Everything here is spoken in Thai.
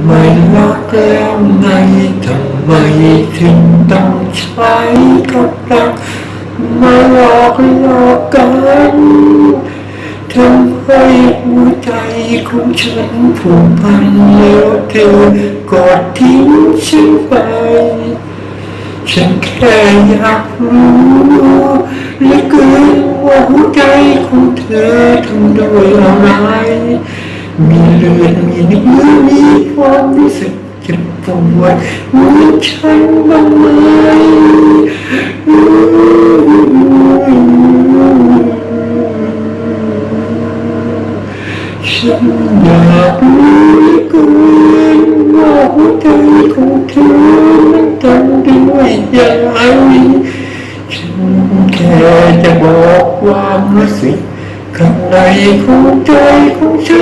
ไม่รักแล้วไงทำไมถึงต้องใช้กับรักมาหลอกหลอกกันทำให้หัวใจของฉันผูกพันแล้วเธอกอดทิ้งฉันไป ฉันแค่อยากรู้เหลือเกินว่าหัวใจของเธอทำด้วยอะไร มีเลือดมีนื้อมีความรู้สึกเจ็บปวดเหมือฉันบ้างไหมฉันอยากรู้เกินว่าหัวใจของเธอนั้นทำด้วยอะไรฉันแค่จะบอกความรู้สึกข้างในของใจของฉันให้เธอ